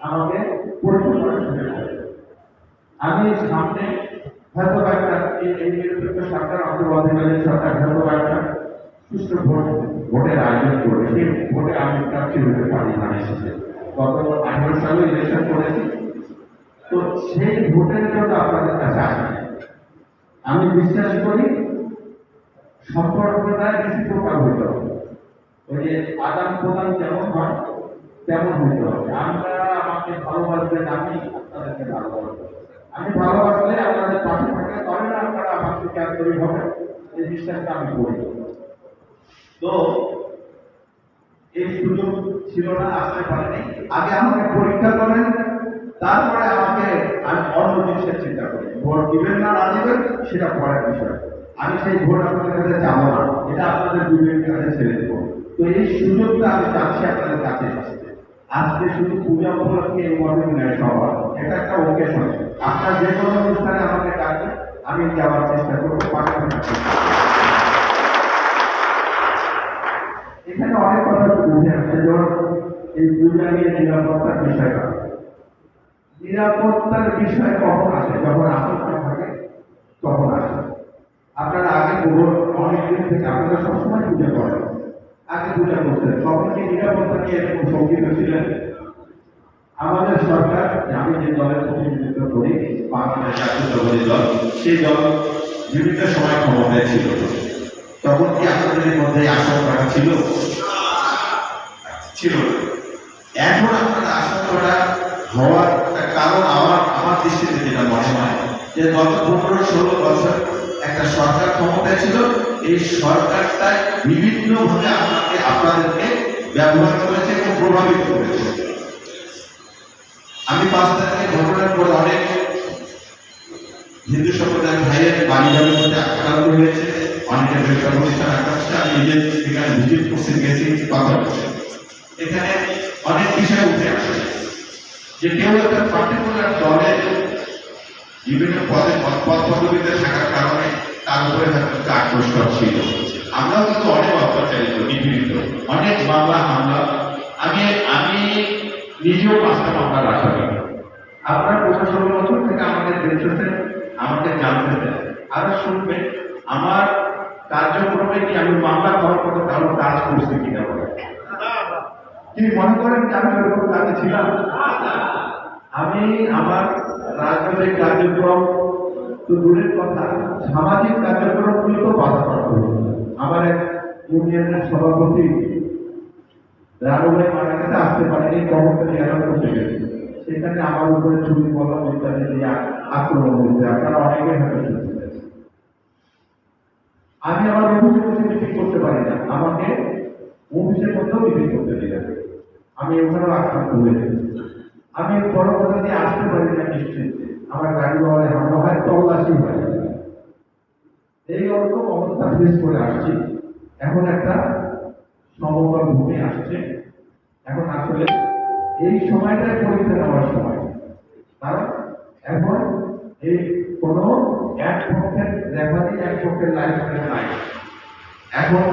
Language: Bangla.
আমাকে আমি সামনে হয়তো একটা সরকার একটা সুষ্ঠু ভোট, ভোটের আয়োজন করবে। সেই ভোটে আমি প্রার্থী হতে এসেছে গত আঠেরো সালে ইলেকশন করেছি। তো সেই ভোটের জন্য আপনাদের কাছে আমি বিশ্বাস করি সম্পর্কটা রেসিপ্রোকাল হইতে হবে ওই যে আদান প্রদান যেমন হয়, তেমন হইতে হবে আমরা আমাকে ভালোবাসবেন আমি আপনাদেরকে ভালোবাসবো আমি ভালোবাসলে আপনাদের পাশে থাকলে তবে না আপনারা আমাকে কেয়ার করি হবে, এই বিশ্বাসটা আমি করি। তো এই সুযোগ ছিল না, আসতে পারেনি। আগে আমাকে পরীক্ষা করেন, তারপরে আমাকে আমি অন্য জিনিসের চিন্তা করি। ভোট দিবেন না না দিবেন, সেটা পরের বিষয়। আমি সেই ভোট আপনাদের কাছে যাব না। এটা আপনাদের বিবেকের কাছে ছেড়ে দেবো। তো এই সুযোগটা আমি চাচ্ছি আপনাদের কাছে আজকে শুধু পূজা উপলক্ষে এই নেয় সভা। এটা একটা ওকেশন আপনার যে কোনো অনুষ্ঠানে আমাকে ডাকবেন, আমি যাওয়ার চেষ্টা করব। এখানে অনেক কথা উঠে আসছে। এই পূজা নিয়ে নিরাপত্তার বিষয়টা। নিরাপত্তার বিষয় কখন আসে যখন আশঙ্কা থাকে তখন আসে আপনারা আগে বহু অনেক দিন থেকে আপনারা সবসময় পূজা করেন। আগে পূজা করতেন। তখন কি নিরাপত্তা নিয়ে এরকম শঙ্কিত ছিলেন? আমাদের সরকার, আমি যে দলের প্রতিনিধিত্ব করি, বাংলাদেশ জাতীয়তাবাদী দল, সেই দল বিভিন্ন সময় ক্ষমতায় ছিল। তখন কি আপনাদের মধ্যে আশঙ্কাটা ছিল? ছিল। এখন আপনার আশঙ্কাটা হওয়ার একটা কারণ আমার আমার দৃষ্টিতে যেটা মনে হয়, যে গত পনেরো, ষোলো বছর একটা সরকার ক্ষমতায় ছিল এই সরকারটা বিভিন্নভাবে আপনাকে আপনাদেরকে ব্যবহার করেছে এবং প্রভাবিত করেছে। আমি পাঁচ তারিখে ঘটনার পর অনেক হিন্দু সম্প্রদায়ের ভাইয়ের বাড়ি বাড়ির মধ্যে আক্রান্ত হয়েছে, অনেকের ব্যবসা প্রতিষ্ঠান আক্রান্ত। আমি নিজের সেখানে ভিজিট করতে গেছি, কথা বলছি। এখানে অনেক বিষয় উঠে আসে। যে কেউ একটা পার্টিকুলার দলের বিভিন্ন পদ পদ পদবিতে থাকার কারণে তার উপরে একটা আক্রোশ ছিল। আমরাও কিন্তু অনেক অত্যাচারিত, নিপীড়িত। অনেক মামলা, হামলা। আমি আমি নিজেও পাঁচটা মামলা রাখা আপনার পনেরো ষোলো বছর থেকে আমাদের দেখতেছেন আমাকে জানতেছেন আরও শুনবেন, আমার কার্যক্রমে কি আমি মামলা করার পর কারও কাজ করছি কিনা বলে কি মনে করেন যে আমি ওরকম কাজে ছিলাম? আমি, আমার রাজনৈতিক কার্যক্রম তো দূরের কথা। সামাজিক কার্যক্রমগুলিতেও বাধাপ্রাপ্ত হয়েছে আমার এক ইউনিয়নের সভাপতি রানু মারা গেছে আসতে পারেনি কবরটা এলাকা করতে গেছে। সেখানে আমার উপরে ছবি বলা ইত্যাদি দিয়ে আক্রমণ হয়েছে। আপনারা অনেকে শুনছেন আমি আমার অফিসে বসে মিটিং করতে পারি না। আমাকে অফিসের মধ্যেও মিটিং করতে দিলেন আমি ওখানেও আক্রান্ত হয়েছি আমি বড় কথা দিয়ে আসতে পারি না নিশ্চিন্তে। আমার গাড়ি বাড়ি হামলা তল্লাশি হয় এই রকম অবস্থা ফেস করে আসছি। এখন একটা সমতল ভূমি আসছে। এখন আসলে এই সময়টাই পরীক্ষা নেওয়ার সময়। কারণ এখন এই কোনো এক পক্ষের রেফারি এক পক্ষের লাইফ নাই। এখন